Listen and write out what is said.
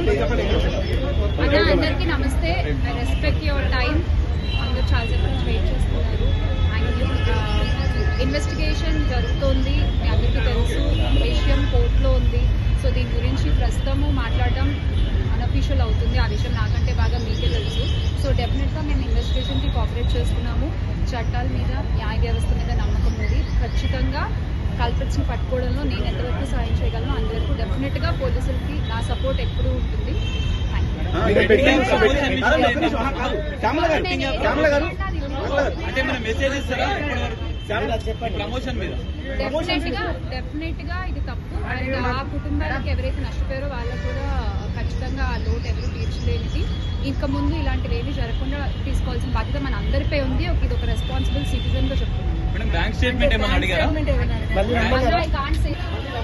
అన్న అందరికీ నమస్తే. ఐ రెస్పెక్ట్ యువర్ టైం అందరూ చాలాసేపు నుంచి వెయిట్ చేస్తున్నారు. అండ్ ఇన్వెస్టిగేషన్ జరుగుతోంది. మీ అందరికీ తెలుసు విషయం కోర్టులో ఉంది. సో దీని గురించి ప్రస్తుతము మాట్లాడడం అన్అఫీషియల్ అవుతుంది. ఆ విషయం నాకంటే బాగా మీకే తెలుసు. సో డెఫినెట్గా మేము ఇన్వెస్టిగేషన్కి కోఆపరేట్ చేస్తున్నాము. చట్టాల మీద న్యాయ వ్యవస్థ మీద నమ్మకం ఉంది. ఖచ్చితంగా కల్పిట్స్ని పట్టుకోవడంలో నేను ఎంతవరకు సాయం చేయగలను? అంతవరకు డెఫినెట్గా పోలీసులకి నా సపోర్ట్ ఎప్పుడూ ఉంటుంది. శ్యామల గారు శ్యామల గారు. అంటే మన మెసేజ్ ఇస్తారా? ఇప్పటివరకు ప్రమోషన్ మీద. డెఫినెట్గా డెఫినెట్గా ఇది తప్పు. అండ్ ఆ కుటుంబాలకు ఎవరైతే నష్టపోయారో వాళ్ళకు కూడా ఖచ్చితంగా ఆ లోటు ఎవరు తీర్చలేనిది. ఇంకా ముందు ఇలాంటివి ఏమీ జరగకుండా తీసుకోవాల్సిన బాధ్యత మన అందరిపై ఉంది. ఒక- ఇది ఒక రెస్పాన్సిబుల్ సిటిజన్గా చెప్తున్నాను. మేడం బ్యాంక్ స్టేట్మెంట్ ఏమన్నా అడిగారా?